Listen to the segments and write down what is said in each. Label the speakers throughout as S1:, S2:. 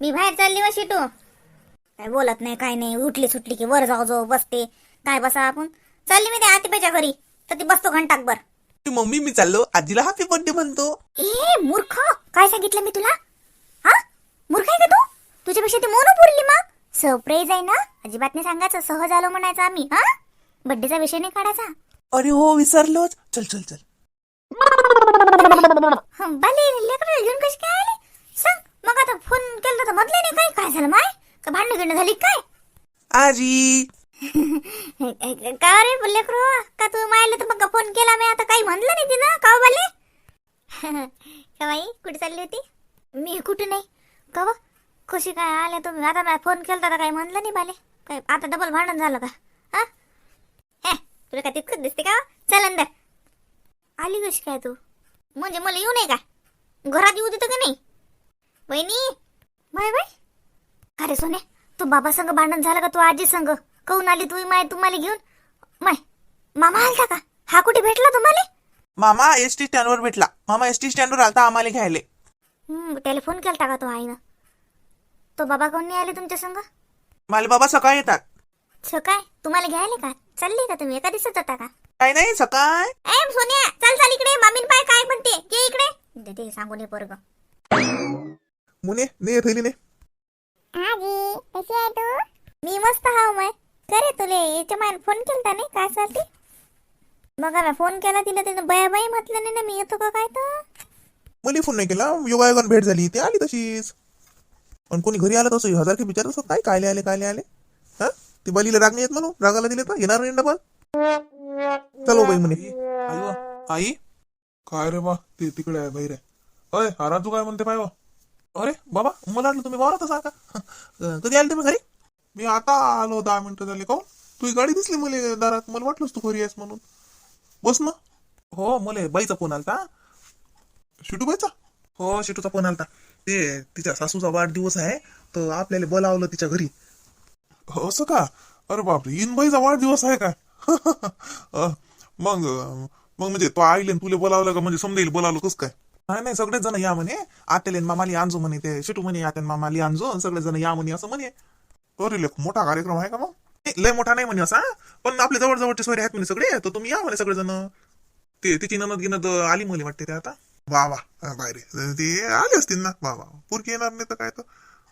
S1: मी बाहेर चालली व शिटू काय बोलत नाही काय नाही उठली सुटली की वर जाऊ जाऊ बसते. काय बसा आपण? चालली मी त्या आतिबाच्या घरी तर ती बसतो घंटाकभर
S2: ती मम्मी मी चाललो. आजीला हॅपी बर्थडे म्हणतो.
S1: ए मूर्ख! काय सांगितलं मी तुला? हा? मूर्ख आहे का तू? तुझ्यापेक्षा ती मोनो पुरली मग. सरप्राईज आहे ना? अजिबात नाही सांगायचं सहज आलो म्हणायचं आम्ही हा? बड्डेचा विषय नाही काढायचा.
S2: अरे हो विसरलोच. चल चल चल.
S1: बाले लेकरं घेऊन कशी काय आले? मग आता फोन केला तर म्हटलं नाही काय? काय झालं माय? का भांडण गिंड झाली काय?
S2: आजी.
S1: का रे लेकरो का तू मायला तर मग फोन केला मी? आता काही म्हणलं नाही तिनं का बाले? का बाई कुठे चालली होती? मी कुठे नाही. का बा कशी काय आले तुम्ही? आता मला फोन केला तर काही म्हणलं नाही बाले. काय आता डबल भांडण झालं का? हा? हे तुला काय तितकंच दिसते का चल अंदर. आली कशी काय तू? म्हणजे मला येऊ नये का? घरात येऊ देतं का नाही? वहिनी. बाय बाय का रे सोने तू बाबा संग भांडण झालं का तू आजी संग? कहून आली तू माय तुम्हाला घेऊन? माय मामा आलता का? हा कुठे भेटला तुम्हाला?
S2: मामा एस टी स्टँडवर भेटला. मामा एस टी स्टँडवर आलता आम्हाला घ्यायले.
S1: हम्म, त्याला फोन केलता का तो आईनं? तो बाबा कोण नाही आले तुमच्या संग?
S2: मला बाबा सकाळी येतात.
S1: काय तुम्हाला घ्यायला का? चालले का तुम्ही? एका दिवसात जाता का?
S2: काय नाही सकाळ.
S1: ए सोनिया चल चाल इकडे. मामीन पाय काय म्हणते? ये इकडे. दे सांगून ये पोरग.
S2: मुने ने थैली ने.
S1: आजी कशी आहे तू? मी मस्त हाव माय करे तुले याच्या मायन फोन केलता नाही काय साठी मग मी फोन केला तिला तिनं बया बाई म्हटलं नाही ना मी येतो का काय तर?
S2: मला फोन नाही केला. योगायोगान भेट झाली. ती आली तशीच. पण कोणी घरी आलं तसं हजार की विचारत असत काय कायले आले कायले आले? हा? ती बलीला राग नाही येत म्हणून? रागाला दिले तर? येणार नाही डबल? चलो बाई म्हणे आई वा, आई.
S3: काय रे बा ते तिकडे आहे बाहेर आहे अय हा राजू काय म्हणते पाय बा
S2: अरे बाबा मला वाटलं तुम्ही वावरात असाल का? कधी आले तुम्ही घरी?
S3: मी आता आलो दहा मिनिटं झाले का तुझी गाडी दिसली मला दारात. मला वाटलंच तू घरी आहेस म्हणून. बस ना.
S2: हो मला बाईचा फोन आलता.
S3: शिटूबाईचा?
S2: हो शिटूचा फोन आलता. ते तिच्या सासूचा वाढदिवस आहे तर आपल्याला बोलावलं तिच्या घरी.
S3: असं का? अरे बापरे इनबाईचा वाढदिवस आहे का? मग मग म्हणजे तो आईले तुले बोलावलं का? म्हणजे समजेल बोलावलं कस काय?
S2: नाही नाही सगळेच जण या म्हणे. आतेले मामाली आणजो म्हणे ते. शिटू म्हणे आतेन मामाली आणजो सगळे जण या म्हणे असं म्हणे.
S3: अरे लेख मोठा कार्यक्रम आहे का मग?
S2: लय मोठा नाही म्हणे असा पण आपले जवळजवळचे सोयरे आहेत म्हणे सगळे तर तुम्ही या म्हणे सगळेजण. ते तिची ननद गिनद आली मुली वाटते ते आता.
S3: वा वा अं, बाहेर ते आले असतील ना? वा वा पुरकी येणार नाही तर काय तर.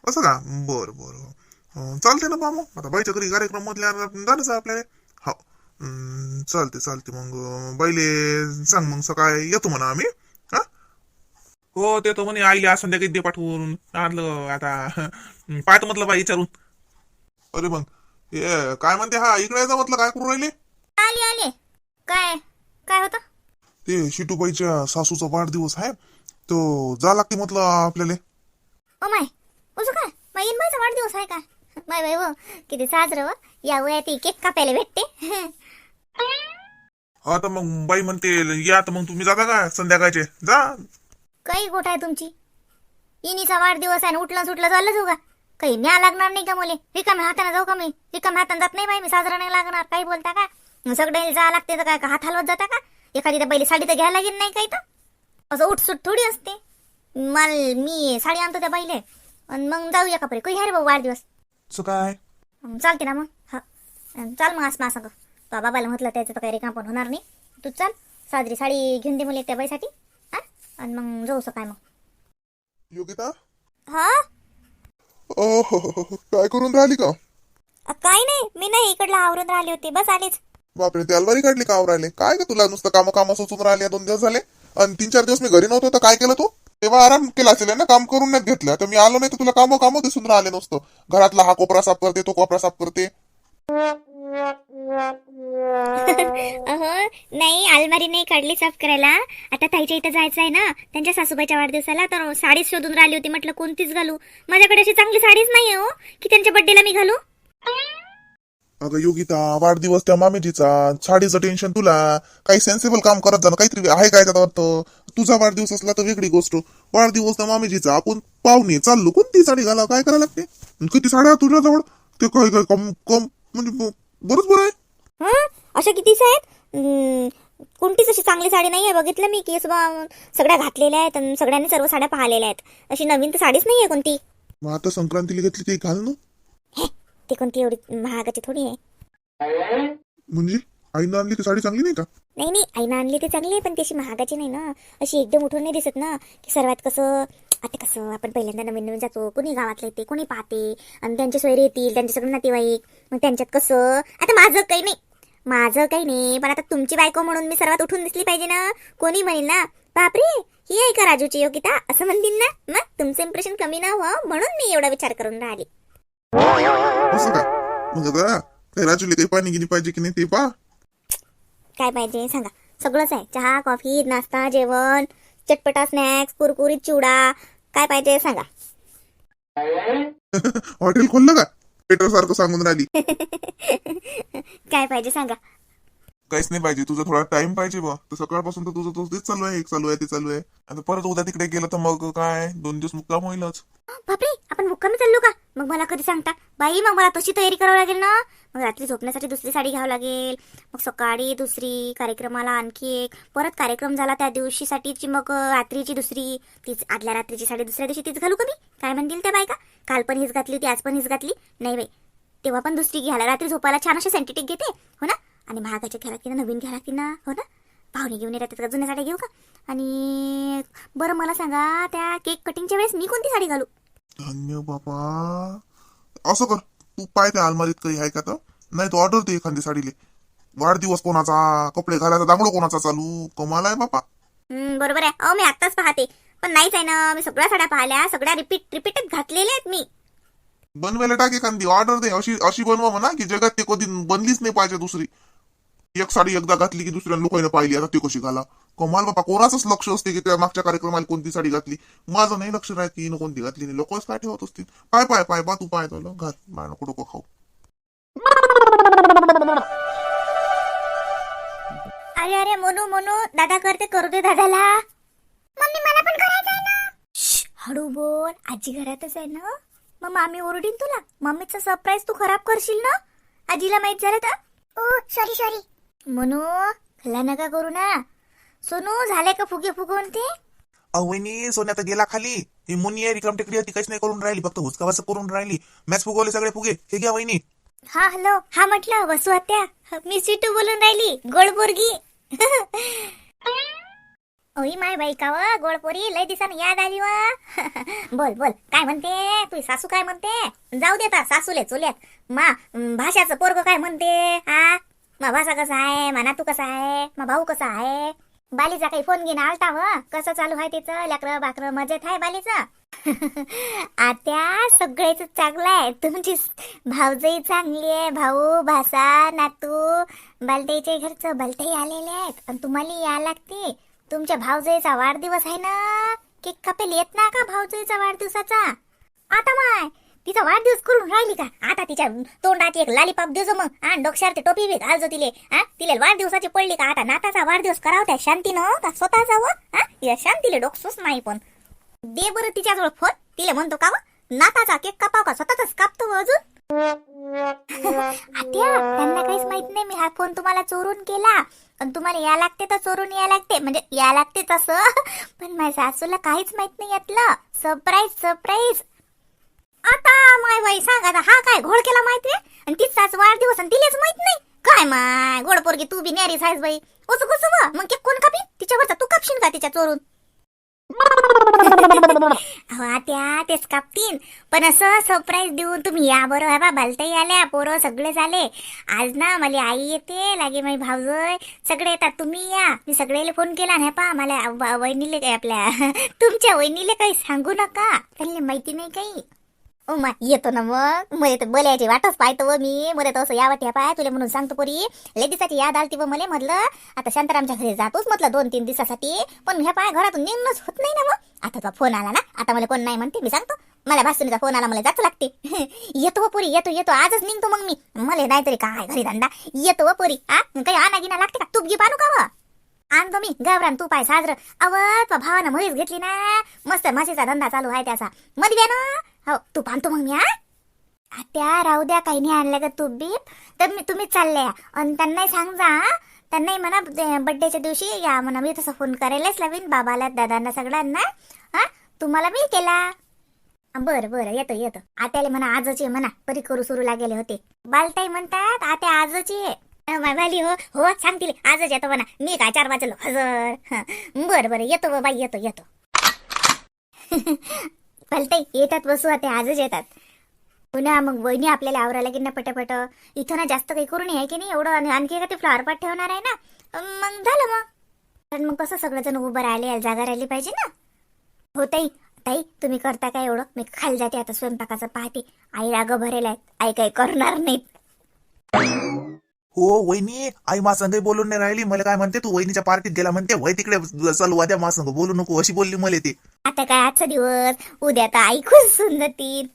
S3: असं का? बरं बरं. चालते ना बा मग आता बाईच्या घरी कार्यक्रम मधल्या झालंच आपल्याला? हो. चालते चालते मग बाईले सांग मग सकाळी येतो म्हणा आम्ही. हा
S2: हो ते तो म्हणे आईले आज संध्याकाळी दे पाठवून. आणलं आता. पाहतो म्हटलं बाई विचारून.
S3: अरे मग हे काय म्हणते हा इकडे यायचं म्हटलं काय करू राहिले?
S1: आले आले. काय काय होतं?
S3: ते शिटूबाईच्या सासूचा वाढदिवस आहे. तो जा लागते म्हटलं आपल्याला.
S1: ओ माय उजू काय माय इनबाईचा वाढदिवस आहे का? माय बाई व किती साजरं व. या वयात केक कापायला भेटते.
S3: हा तर मग बाई म्हणते या तर मग तुम्ही जाता का संध्याकाळचे? जा.
S1: काही गोठ आहे तुमची? इनीचा वाढदिवस आहे उठलं सुटलं चाललं जाऊ का काही न्या लागणार नाही का मुले? रिकाम्या हाताने जाऊ का मी? रिकाम्या हाताने जात नाही बाई मी साजरा नाही लागणार काही बोलता का? सगळ्यांनी जा लागते तर काय का हात हलवत जाता का? एखादी तर पहिली साडी तर घ्यायला लागेल नाही काही तर. असं उठसूट थोडी असते. मल मी साडी आणतो त्या बाईले. आणि मग जाऊया का परे? काही रे भाऊ वाढदिवस?
S2: काय
S1: चालते ना मग. हा. चाल मग असं असं तो बाबाला म्हटलं त्याचं तर काही रिकाम पण होणार नाही. तू चाल साजरी साडी घेऊन दे मुले त्या बाईसाठी. आणि मग जाऊ काय मग.
S3: योगिता?
S1: हा?
S3: ओहो काय करून राहिली का?
S1: अ, काही नाही. मी नाही इकडला आवरत राहिली होती. बस आलीच.
S3: बापरे ते अलमारी काढली का राहिले काय का तुला नुसतं काम काम सुचून राहिले? दोन दिवस झाले. आणि तीन चार दिवस मी घरी नव्हतो तर काय केलं तू? तेव्हा आराम केला असेल ना काम करून नाही घेतलं. तर मी आलो नाही तर तुला काम काम दिसून राहिले नसतं. घरातला हा कोपरा साफ करते तो कोपरा साफ करते.
S1: अहो नाही अलमारी नाही काढली साफ करायला. आता ताईच्या इथं जायचं आहे ना. त्यांच्या सासूबाईच्या वाढदिवसाला तर साडीच शोधून राहिली होती. म्हटलं कोणतीच घालू? माझ्याकडे अशी चांगली साडीच नाही हो. की त्यांच्या बड्डेला मी घालू?
S3: अगं योगिता वाढदिवस त्या मामेजीचा. साडीचं टेन्शन तुला. काही सेन्सिबल काम करत जाणं काहीतरी आहे काय त्यात वाटतं? तुझा वाढदिवस असला तर वेगळी गोष्ट. वाढदिवस त्या मामेजीचा. आपण पाहुणे चाललो. कोणती साडी घाला काय करायला लागते? किती साड्या तुझ्याजवळ? ते काय काय कम कम म्हणजे बरंच बरं आहे.
S1: हं? अशा कितीच आहेत? कोणतीच अशी चांगली साडी नाही आहे बघितलं मी की सगळ्या घातलेल्या आहेत आणि सगळ्यांनी सर्व साड्या पाहिलेल्या आहेत. अशी नवीन तर साडीच नाही आहे कोणती?
S3: मग आता संक्रांतीला घेतली ते घाल ना.
S1: हे ती कोणती एवढी महागाची थोडी आहे.
S3: म्हणजे आईनं आणली ती साडी चांगली नाही का?
S1: नाही नाही आईनं आणली ते चांगली आहे पण त्याची महागाची नाही ना. अशी एकदम उठून नाही दिसत ना. की सर्वात कसं आता कसं आपण पहिल्यांदा नवीन नवीन जातो कोणी गावातलं येते कोणी पाहते आणि त्यांचे सोयरे येतील त्यांचे सगळे नातेवाईक मग त्यांच्यात कसं आता माझं काही नाही. माझं काही नाही पण आता तुमची बायको म्हणून मी सर्वात उठून दिसली पाहिजे ना. कोणी म्हणेल ना बापरे ही आहे का राजूची योगिता? असं म्हणतील ना. मग तुमचं इम्प्रेशन कमी ना हो म्हणून मी एवढा विचार करून राहिली.
S3: असं का मग आता काही राजूला काही पाणी गिनी पाहिजे की नाही ते पा
S1: काय पाहिजे सांगा. सगळंच आहे. चहा कॉफी नाश्ता जेवण चटपटा स्नॅक्स कुरकुरीत चिवडा काय पाहिजे सांगा.
S3: हॉटेल खोललं का? पेटर सारखं सांगून राहिली.
S1: काय पाहिजे सांगा.
S3: काहीच नाही पाहिजे. तुझा थोडा टाइम पाहिजे बा तर सकाळपासून तर तुझं तेच चालू आहे. एक चालू आहे ते चालू आहे. आता परत उद्या तिकडे गेलं तर मग काय? दोन दिवस मुक्काम होईलच.
S1: बापरे आपण मुक्कामी चाललो का? मग मला कधी सांगता? बाई मग मला तशी तयारी करावी लागेल ना? मग रात्री झोपण्यासाठी दुसरी साडी घ्यावी लागेल. मग सकाळी दुसरी कार्यक्रमाला आणखी एक. परत कार्यक्रम झाला त्या दिवशीसाठीची मग रात्रीची दुसरी. तीच आदल्या रात्रीची साडी दुसऱ्या दिवशी तीच घालू कमी काय म्हणतील त्या बायका? काल पण हीच घातली होती आज पण हीच घातली? नाही बाई. तेव्हा पण दुसरी घ्यायला. रात्री झोपायला छान अशी सेंटिटिक घेते. हो ना? आणि महागाच्या घ्या लागते ना नवीन घ्या लागते ना हो ना? पाहुणे घेऊन येतात का जुन्या साड्या घेऊ का? आणि बरं मला सांगा त्या केक कटिंगच्या वेळेस मी कोणती साडी घालू?
S3: धन्य बाबा असं कर तू पाय त्या अलमारीत काही आहे का तर? नाही तू ऑर्डर दे एखादी साडीले. वाढदिवस कोणाचा कपडे घालायचा दांगडो कोणाचा चालू? कमाल आहे बापा.
S1: हम्म, बरोबर आहे. अहो मी आत्ताच पाहते. पण नाहीच आहे ना मी सगळ्या साड्या पाहिल्या सगळ्या रिपीट रिपीटच घातलेल्या आहेत मी.
S3: बनवायला टाक एखादी ऑर्डर दे. अशी अशी बनवा म्हणा की जगात ते कधी बनलीच नाही पाहिजे दुसरी. एक साडी एकदा घातली की दुसऱ्या लोकांना पाहिली. आता ती कशी घाला? कमाल बापा कोणाचंच लक्ष असते की त्या मागच्या कार्यक्रमाला कोणती साडी घातली? माझं नाही लक्ष राहत की कोणती घातली नाही. लोकच काय ठेवत असतील? पाय पाय पाय बा तू पाय तुला घात माय नको डोकं खाऊ.
S1: अरे अरे मोनू मोनू. दादा करते करू दे दादाला. मम्मी मला पण करायचं आहे ना हळू बोल. आजी घरातच आहे ना? मग मामी ओरडीन तुला? मम्मीचा सरप्राईज तू खराब करशील ना? आजीला माहीत झालं तर? ओ सॉरी सॉरी मोनू खल्ला नका करू ना. सोनू झाले का फुगे फुगवून ते?
S2: अवनी सोन्या तर गेला खाली. ही मुनी आहे रिकाम टेकडी होती काहीच नाही करून राहिली. फक्त हुसकावाचं करून राहिली. मॅच फुगवले सगळे फुगे. हे घ्या वहिनी.
S1: हा हॅलो. हा म्हटलं वसू आत्या. मी स्वीटू बोलून राहिली गोड पोरगी. ओई माय बाई का व गोड पोरी लय दिसानं याद आली वा. बोल बोल. काय म्हणते? तुझी सासू काय म्हणते? जाऊ देता सासूले चुल्यात. मा अं, भाषाचं पोरग काय म्हणते? हा भाषा कसा आहे? म्हणा नातू कसा आहे? मा भाऊ कसा आहे? बालीचा काही फोन घेणं आलता व कसं चालू आहे तिचं? लेकर बाकरं मजेत आहे बालीचं? आत्या सगळेच चांगलं आहे. तुमची भाऊजही चांगली आहे. भाऊ भासा नातू बालताईच्या घरचं बालटेही आलेले आहेत. आणि तुम्हाला या लागते. तुमच्या भाऊजईचा वाढदिवस आहे ना? केक कापेल येत ना का भाऊजईचा वाढदिवसाचा? आता माय तिचा वाढदिवस करून राहिली का? आता तिच्या तोंडाची एक लालीपाप देजो मग. आणि डोक्षार ते टोपी बी घालजो तिले. हा तिले वाढदिवसाची पडली का? आता नाताचा वाढदिवस करावं त्या शांतीनं हो का? स्वतःचा व? हा या शांतीले डोकसोच नाही पण. दे बरं तिच्याजवळ फोन तिला म्हणतो का नाताचा केक कापाव का? स्वतःच कापतो अजून? आत्या त्यांना काहीच माहीत नाही मी हा फोन तुम्हाला चोरून केला. पण तुम्हाला या लागते तर चोरून या लागते. म्हणजे या लागते तसं. पण माझ्या सासूला काहीच माहीत नाही यातलं. सरप्राईज सरप्राईज आता माय बाई सांग आता हा काय घोळ केला माहिती आणि तिचाच वाढदिवस आणि तिलेच माहीत नाही? काय माय गोड पोरगी तू बी न्यारी साईज बाई. ओसं कसं मग केक कोण कापी? तिच्यावरचा तू कापशील का तिच्या चोरून? आत्या तेच कापतीन. पण असं सरप्राईज देऊन तुम्ही या बरं. हवा बालताई आल्या पोरं सगळे झाले. आज ना मला आई येते लागे माझी भाऊजय. सगळे येतात तुम्ही या. मी सगळ्याला फोन केला नाही पा मला वहिनीले काय आपल्या तुमच्या वहिनीले काही सांगू नका. त्यांना माहिती नाही काही. मा येतो ना मग. मला तर बल्याची वाटच पाहतो व मी. मला तर असं या वाट्या पाय तुला म्हणून सांगतो पोरी. लय दिवसाची याद आलती व मला म्हटलं आता शांतारामच्या घरी जातोच म्हटलं दोन तीन दिवसासाठी. पण ह्या पाय घरातून निघणंच होत नाही ना मग. आता तुझा फोन आला ना? आता मला कोण नाही म्हणते मी सांगतो. मला भासूनीचा फोन आला मला जातो लागते. येतो व पोरी येतो येतो. आजच निघतो मग मी. मला नाहीतरी काय घरी धंदा. येतो व पोरी. आ काही आना गिना लागते का? तूप घे पानू का व? आणतो मी. गावरान तू पाय साजर. अव भावानं म्हैस घेतली ना. मस्त म्हशीचा धंदा चालू आहे त्याचा. मध्ये ना हो तू आणतो मग मी हा? त्या राहू द्या काही नाही आणलं का तूप बीप. तर मी तुम्हीच चालले. आणि त्यांनाही सांग जा त्यांनाही म्हणा बड्डेच्या दिवशी या म्हणा मी तसं फोन करायलाच लावीन बाबाला दादांना सगळ्यांना. हा तुम्हाला मी केला. बरं बरं येतो येतो. आत्याले म्हणा आजच ये म्हणा परी करू सुरू लागेले होते. बालताई म्हणतात आत्या आजच ये. बाली हो हो सांगतील आजच येतो म्हणा. मी काय चार वाजलो हजर. बर बरं बरं येतो बाबा येतो येतो. चालतंय येतात बसू आता आजच येतात. पुन्हा मग वहिनी आपल्याला आवरायला की ना पटापट. इथं ना जास्त काही करू आहे की नाही एवढं? आणि आणखी का ते फ्लॉवर पाट ठेवणार आहे ना? मग झालं मग. कारण मग कसं सगळेजण उभं राहिले जागा राहिली पाहिजे ना. हो ताई. ताई तुम्ही करता काय एवढं? मी खाली जाते आता स्वयंपाकाचं पाहते. आई राग भरेल आहेत. आई काही करणार नाहीत.
S2: हो वहिनी आई मा संग बोलून नाही राहिली. मला काय म्हणते तू वहिनीच्या पार्टीत गेला म्हणते. वय तिकडे चल वाद्या मा संग बोलू नको अशी बोलली मला ती.
S1: आता काय आजचा दिवस? उद्या तर आई खुश होऊन जातील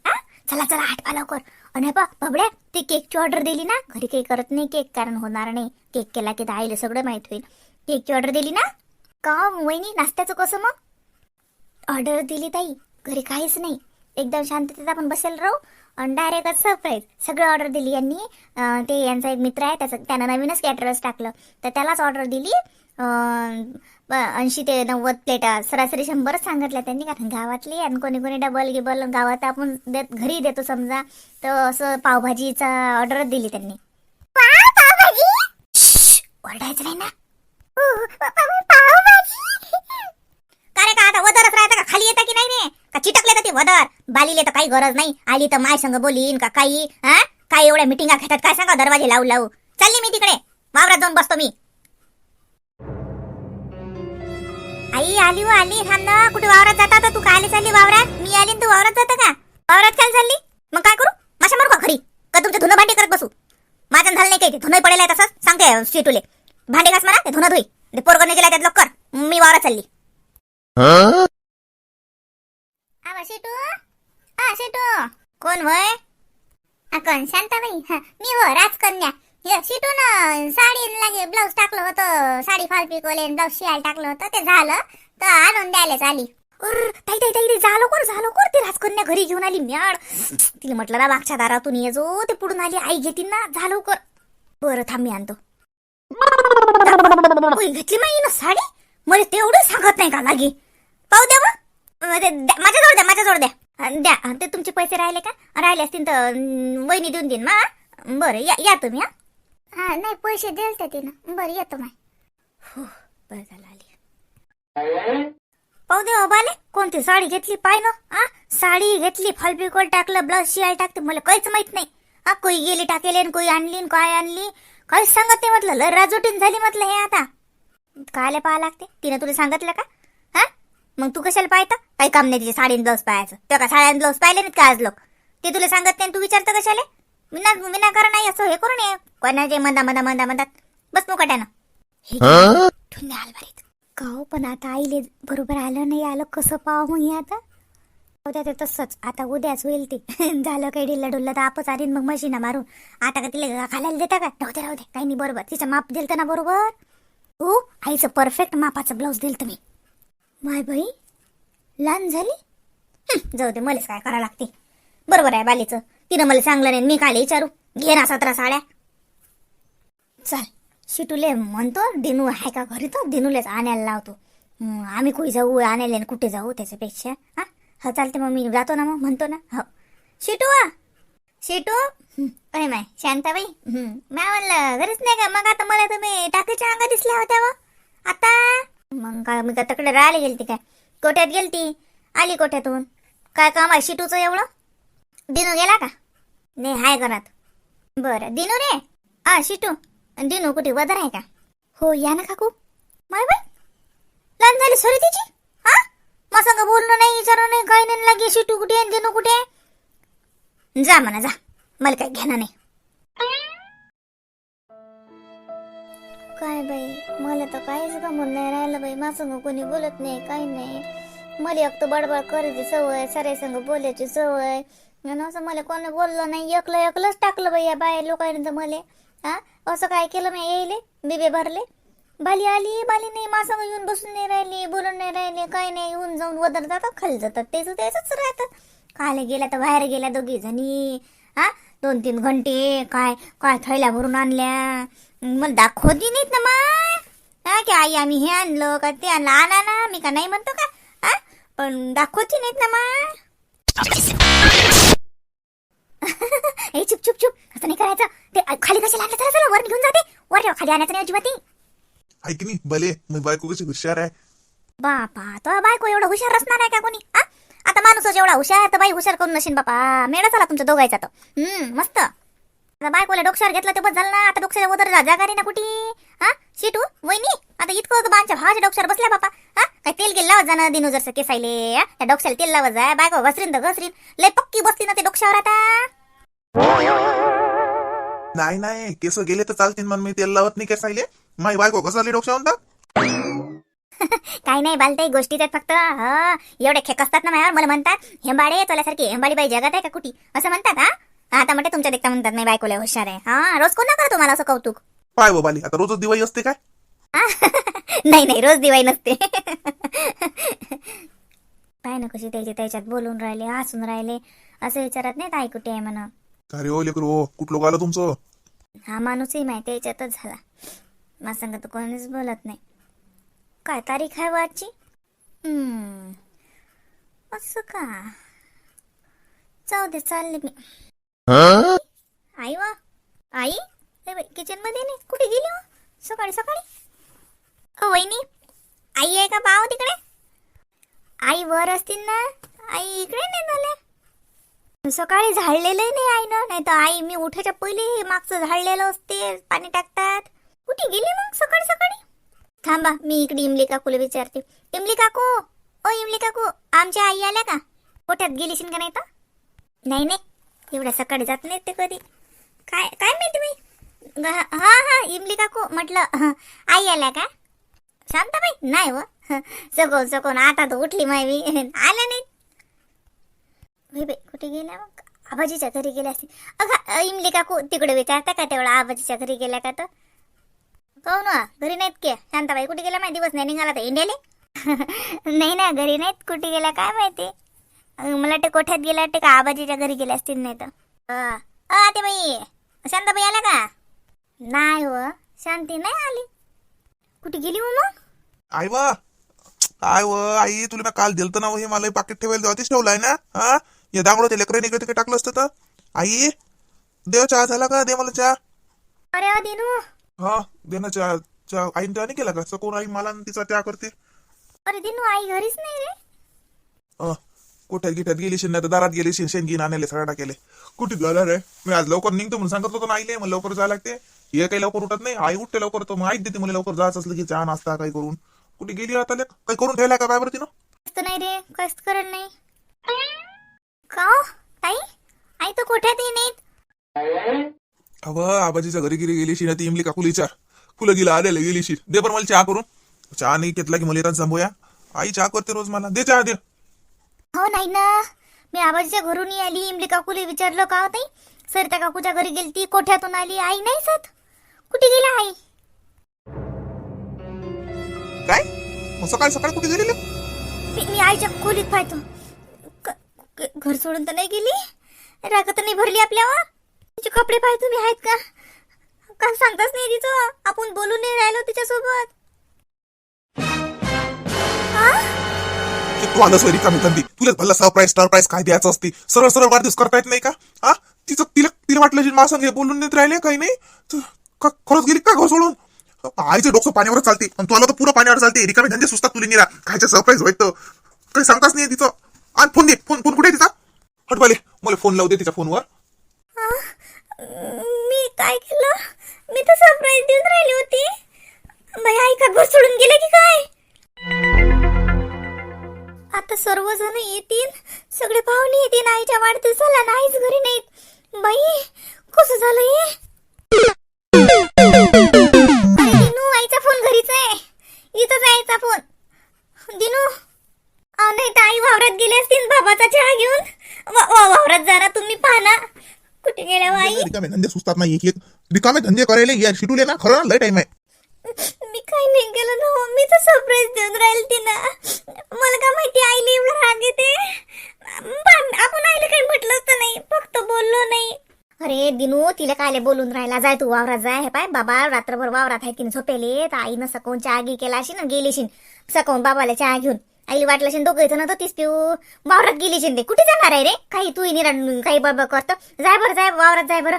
S1: चला चला आठवा लवकर आणि पा बबड्या ते केकची ऑर्डर दिली ना? घरी काही करत नाही केक कारण होणार नाही. केक केला की तर आईला सगळं माहीत होईल. केकची ऑर्डर दिली ना? का वहिनी नाश्त्याचं कसं मग? ऑर्डर दिली ताई. घरी काहीच नाही. एकदम शांततेत आपण बसेल राहू. डायरेक्ट सरप्राईज सगळं ऑर्डर दिली यांनी. ते यांचा एक मित्र आहे त्याचं त्यानं नवीनच कॅटरस टाकलं. तर त्यालाच ऑर्डर दिली. ऐंशी ते नव्वद प्लेट सरासरी शंभरच सांगितल्या त्यांनी. कारण गावातली आणि कोणी कोणी डबल गिबल गावात आपण देत घरी देतो समजा. तर असं पावभाजीचा ऑर्डरच दिली त्यांनी. ओरडायचं नाही ना का रे का आता वदरच राहता का खाली येता की नाही रे का चिटकले तर ते वदर. बालीले तर काही गरज नाही. आली तर माय संग बोलीन का काही? हा? काय एवढ्या मिटिंगा घेतात? काय सांगा दरवाजे लावू लावू? चालली मी तिकडे. वावरात जाऊन बसतो मी. आई आली हो आली. थांब ना. कुठे वावरात जाता तर तू काय आली चालली वावरात? मी आली तू वावरात जाता का? वावरात काय चालली? मग काय करू? माशा मारू का खरी का तुमचे धुणं भांडी करत बसू? माझं झालं नाही काही ते. धुणं पडेल तसंच. सांगते शेटूले भांडे घास मला ते धुणं धुई. ते गेला त्यात लवकर. मी वावरात चालली. आवा शेटू आ शेटू कोण वय? कोण? शांताबाई? हा, मी हो राजकन्या. हे ना साडी लागे ब्लाऊज टाकलं होतं साडी फाल पिकवले ब्लाऊज शिवायला टाकलं होतं ते झालं तर आणून द्यायला आली ताई ताई ताई झालं कोण झालं कोण? ती राजकन्या घरी घेऊन आली म्याड. तिला म्हटलं ना मागच्या दारातून ये जो ते पुढून आली आई घेतील ना झालं कर बरं थांब मी आणतो. घेतली माई ना साडी? मला तेवढं सांगत नाही का लागे? पाहू द्या मग द्या, माझ्याजवळ द्या माझ्याजवळ द्या. द्या ते तुमचे पैसे राहिले का? राहिले असतील तर वहिनी देऊन देईन मा. बरं या या तुम्ही हा. हा नाही पैसे देल तर तिनं. बरं येतो माय बरं झालं आली. पाहू दे बाबाले कोणती साडी घेतली पाय ना. आ साडी घेतली फलपिकोल टाकलं ब्लाऊज शिवाय टाकते मला काहीच माहीत नाही. हा कोई गेली टाकेले कोई आणली आणि काय आणली. काहीच सांगत नाही म्हटलं लय राजोटीन झाली म्हटलं हे आता. कायला पाहा लागते? तिने तुला सांगितलं का? हा मग तू कशाला पाहता? काही काम नाही तिचे साडी ब्लाऊज पाहायचं. त्या का साड्या ब्लाऊज पाहिले नाहीत का आज लोक? ते तुला सांगत नाही तू विचारतं कशाला? विना विनाकारण नाही असं हे करू नये कोणाचे मंदा मंदा मंदा मंदात बस मुकाट्यानं. हे अलमारीत काहो पण आता आईले बरोबर आलं नाही आलं कसं पाव मग हे आता? उद्या ते तसंच. आता उद्याच होईल ते. झालं काही डिल्ला डुल्ला तर आपच आली मग मशीना मारून. आता का तिला खायला देता का? राहू दे राहू दे. काही नाही बरोबर. तिचं माप दिलं ना बरोबर? हो? आईचं परफेक्ट मापाचं ब्लाऊज दिलं तुम्ही माय बाई. लहान झाली? जाऊ दे मलाच काय करावं लागते. बरोबर आहे बालीचं. तिनं मला सांगलं नाही मी काय विचारू? घे ना सतरा साड्या. चल शिटूले म्हणतो दिनू आहे का घरी तर दिनूलेच आणायला लावतो. आम्ही कुठे जाऊ आणायला आणि कुठे जाऊ त्याच्यापेक्षा? हा? हो, हा चालते मग मी जातो ना मग म्हणतो ना? हो. शिटू आ शिटू अरे माय शांताबाई. माय म्हणलं घरीच नाही का? मग आता मला तुम्ही टाकीच्या अंगा दिसल्या होत्या व. आता? मग काय मी का तकडे राहायला गेलती काय? कोठ्यात गेलती? आली कोठ्यातून? काय काम आहे शिटूचं एवढं? दिनू गेला का? नाही हाय घरात. बरं दिनू रे. हा शिटू. दिनू कुठे? वदर आहे का? हो या ना काकू. माय बाय लहान झाली सॉरी तिची? हा मग संग बोलणं नाही विचारणं नाही काही नाही लागे शिटू कुठे आहे दिनू कुठे? आहे? जा म्हणा जा. मला काही घेणं नाही. काय बाई? मला तर काहीच गमून नाही राहिलं बाई. माझं कोणी बोलत नाही काही नाही. मला एक तर बडबड करायची सवय सारे संग बोलायची सवय. आणि असं मला कोणी बोललं नाही. एकलं एकलंच टाकलं बाई या बाहेर लोकांनी तर मला. हा? असं काय केलं मी? येईले? बिबे भरले? बाली आली बाली नाही. मासंग येऊन बसून नाही राहिली बोलून नाही राहिले काय नाही. येऊन जाऊन वदर जातात खाली जातात. तेच तेच राहतात खाली गेल्या तर बाहेर गेल्या दोघी जणी. हा? दोन तीन घंटे काय काय थैल्या भरून आणल्या. मला दाखवती नाहीत ना हा की आई आम्ही हे आणलं का ते आणलं? आणा ना मी का नाही म्हणतो का? हा? पण दाखवती नाहीत ना माय. ए चुप चुप चुप. असं नाही करायचं. ते खाली कसे लागले चला चला वर घेऊन जाते. वर ठेवा खाली आणायचं नाही अजिबात.
S3: आहे की नाही भले मी बायको कशी हुशार आहे.
S1: बापा तो बायको एवढा हुशार असणार आहे का कोणी? आ? आता माणूसच एवढा हुशार तर बाई हुशार करून नशीन बापा. मेळा चला तुमच्या दोघायचा तर. हम्म मस्त. बायकोला डोक्षावर घेतलं ते बस झालं ना. आता डोक्षाच्या उदर जागा रे ना कुठे? हा? शिटू? वहिनी? आता इतकं होतं बांच्या भावाच्या डोक्षावर बसल्या बापा. हा? काय तेल गेल लावत जाणं दिनू जरसं केसायले. हा? त्या डोक्षाला तेल लावत जाय बायको घसरीन तर घसरीन. लय पक्की बसली ना ते डोक्षावर आता.
S3: नाही नाही. केस गेले तर चालतील मन मी तेल लावत नाही केसायले. माई बायको कसा डोक्यावर तर.
S1: काही नाही बालताई गोष्टीत आहेत फक्त. हा? एवढे खेक असतात ना माझ्यावर मला म्हणतात हेंबाडे तुल्यासारखी हेंबाडी बाई जगात आहे का कुठी? असं म्हणतात हा? आता म्हणते तुमच्या देखता म्हणतात नाही बायकोला हुशार आहे. हा रोज कोण करा तुम्हाला असं कौतुक?
S3: पाय हो बाली आता रोजच दिवाळी असते काय?
S1: नाही नाही रोज दिवाळी नसते. पाय ना कशी त्याच्या त्याच्यात बोलून राहिले हसून राहिले असं विचारत नाही ताई कुठे आहे म्हणा
S3: अरे ओ लेकरू ओ कुठलं गालं तुमचं?
S1: हा माणूसही माहिती याच्यातच झाला. मला सांगा तर कोणीच बोलत नाही. काय तारीख आहे वाची हम्म असं का? जाऊ दे चालले मी. आई वा. आई? किचनमध्ये नाही? कुठे गेली हो? सकाळी सकाळी? अ वहिनी आई आहे का पाव तिकडे? आई वर असतील ना? आई इकडे नाही झाल्या. सकाळी झाडलेलंही नाही आई ना नाही तर आई मी उठायच्या पहिले मागचं झाडलेलं असते पाणी टाकतात. कुठे गेली मग सकाळी सकाळी? थांबा मी इकडे इमली काकूला विचारते. इमली काकू? ओ इमली काकू आमच्या आई आल्या का? कोठ्यात गेलीशीन का नाही तर? नाही नाही. एवढ्या सकाळी जात नाहीत ते कधी. काय काय माहिती मी हा हा इमली काकू म्हटलं आई आल्या का? शांताबाई? नाही व. सकोन सकोन आता तर उठली माय मी आल्या नाही बाई कुठे गेल्या मग? आबाजीच्या घरी गेल्या असतील. अगं इमली काकू तिकडे विचारता का तेवढा आबाजीच्या घरी गेल्या का तर? काहून ना घरी नाहीत के. शांताबाई कुठे गेल्या माहिती? दिवस नाही निघाला तर इंडियाले. नाही ना घरी नाहीत. कुठे गेल्या काय माहिती? मला वाटतं कोठ्यात गेल्या वाटते का? आबाजीच्या घरी गेल्या असतील नाही तर. ते बाई शांताबाई आल्या का? नाही हो शांती नाही आली. कुठे गेली मग?
S3: आई वा. काय व आई तुला मी काल दिलतं ना व हे मला पाकिट ठेवायला तेव्हा तेच ठेवलाय ना? हा? हे दागडो ते लेकरे निघत तिकडे टाकलं असतं तर. आई देव चहा झाला का? दे मला चहा.
S1: अरे दिनू.
S3: हा दे ना चहा. चहा. आईने चहा नाही केला का? कोण आई मला तिचा चहा करते?
S1: अरे दिनू आई घरीच नाही रे.
S3: कोठ्यात गिठ्यात गेली शिन तर दारात गेली शिन शेणगी आणायला सगळा केले. कुठे जाणार आहे? मी आज लवकर निघतो म्हणून सांगत होतो ना आईले मला लवकर जायला लागते. हे काही लवकर उठत नाही. आई उठते लवकर मग आईच देते मला लवकर जायचं असलं की चहा नाश्ता काही करून. कुठे गेली आता? काही करून ठेवलाय का काय बरं तिनं
S1: नाही रे कस करत नाही. का हो? ताई? आई तर कोठ्यातही नाहीत
S3: अव आबाजीच्या घरी गेली गेली शिन ती इमली काकुली विचार फुलं गेला आलेलं गेली शिन दे बरं मला चहा करून. चहा नाही घेतला की मला येतात जमवूया आई चहा करते रोज मला. दे चहा दे.
S1: हो नाही ना. मी आबाजीच्या घरून आली. इमली काकूला विचारलं का हो ताई? सरिता काकूच्या घरी गेली ती कोठ्यातून आली? आई नाही सत कुठे गेला आई?
S3: काय? मग सकाळी सकाळी कुठे गेलेले?
S1: मी मी आईच्या खोलीत पाहतो. क- क- घर सोडून तर नाही गेली? राग तर नाही भरली आपल्यावर? तिचे कपडे पाय तुम्ही आहेत का? का सांगताच नाही तिचं? आपण बोलून नाही राहिलो तिच्यासोबत. हा
S3: तू आलं सोय रिकामी धंदी. तुला भल्ला सरप्राईज सरप्राईज काय द्यायचं असते? सरळ सरळ वाढदिवस करता येत नाही का? हा तिचं तिला तिला वाटलं मासन हे बोलून देत राहिले काही नाही. तू का- खरंच गेली का घर सोडून? आईचं डोकं पाण्यावर चालते. आणि तुला तर पुरं पाण्यावर चालते. रिकामी धंदे सुचतात तुला निरा. खायचं सरप्राईज व्हायचं काही सांगताच नाही तिचं. आणि फोन दे. फोन फोन कुठे आहे तिचा? हटवाले. मला फोन लावू दे तिच्या फोनवर
S1: मी काय केलं? मी तर सरप्राईज देऊन राहिली होती. बाई आई का घर सोडून गेले की काय? आता सर्वजण येतील. सगळे पाहुणे येतील. आईच्या वाढदिवसाला नाहीच घरी नाहीत बाई कसं झालं हे? दिनू आईचा फोन घरीच आहे. इथंच आईचा फोन. दिनू नाही तर आई वावरात गेले असतील बाबाचा चहा घेऊन. वावरात जा ना तुम्ही पाहा ना. कुठे गेल्या हो आई?
S3: रिकामे धंदे सुचतात नाही एक रिकामे धंदे करायला या शिटूले ना. खरं लय टाइम आहे.
S1: मी काय नाही केलं ना. मी तर सरप्राईज देऊन राहील तिला. मला काय माहिती आईला एवढा राग येते? पण आपण आईला काही म्हटलंच तर नाही फक्त बोललो नाही. अरे दिनू तिला कायले बोलून राहिला? जाय तू वावरात जाय. हे पाय बाबा रात्रभर वावरात आहे तिने झोपेले. तर आईनं सकवून चहा गी केला अशी ना गेलीशी सकवून बाबाला चहा घेऊन. आईला वाटलं शेन दोघं जण तर तीच पिऊ. वावरात गेली शेंदे कुठे जाणार आहे रे? काही तू निरा काही बाबा करतो. जाय बरं जाय वावरात जाय बरं.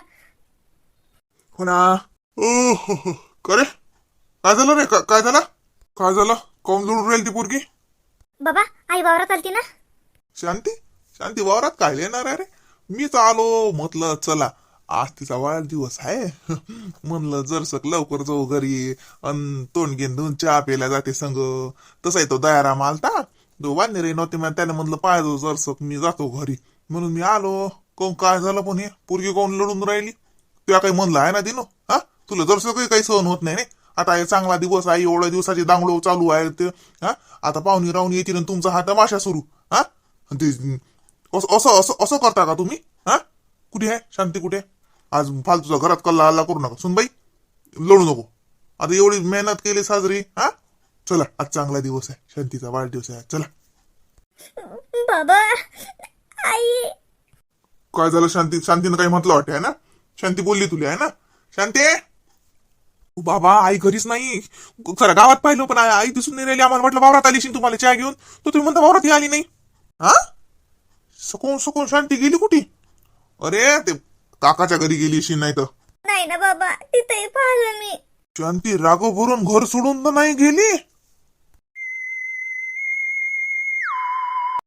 S2: हो ना
S3: ओ हो हो. करे. काय झालं रे? काय झालं? काय झालं? काऊन लुडून राहील ती पोरगी.
S1: बाबा आई वावरात आलती ना?
S3: शांती? शांती वावरात काय येणार आहे रे? मीच आलो म्हटलं चला. आज तिचा वाढदिवस आहे. म्हणलं जरसक लवकर जाऊ घरी अन तोंड घेऊन दोन चहा प्यायला जाते संग. तसाही तो दयाराम आलता. तो वानेरे नव्हते मग त्याने म्हणलं पाहिजे जरसक मी जातो घरी. म्हणून मी आलो. कोण काय झालं पण हे? पोरगी कोण लढून राहिली? तुला काही म्हणलं आहे ना दिनो? हा? तुला जरसकही काही सहन होत नाही रे. आता हे चांगला दिवस आहे एवढ्या दिवसाची दांगडो चालू आहे ते. हा? आता पाहुणी राहून येतील आणि तुमचा हा तमाशा सुरू. हा? ते असं असं असं असं करता का तुम्ही? हा? कुठे आहे? शांती कुठे? आज फालतूचा घरात कल्ला हल्ला करू नका. सुनबाई लढू नको. आता एवढी मेहनत केली साजरी हा? चला आज चांगला दिवस आहे. शांतीचा वाढदिवस आहे. चला.
S1: बाबा आई.
S3: काय झालं शांती? शांतीनं काही म्हटलं वाटतं आहे ना? शांती बोलली तुला आहे ना? शांती!
S2: बाबा आई घरीच नाही. खरं गावात पाहिलं पण आई दिसून नाही राहिली. आम्हाला म्हटलं वावरात आली तुम्हाला चहा घेऊन. तर तुम्ही म्हणता वावरात ही आली नाही.
S3: हा? सकून सकून शांती गेली कुठे? अरे ते काकाच्या घरी गेली अशी नाही तर.
S1: नाही ना बाबा तिथे पाहिलं मी.
S3: शांती रागो भरून घर सोडून तर नाही गेली?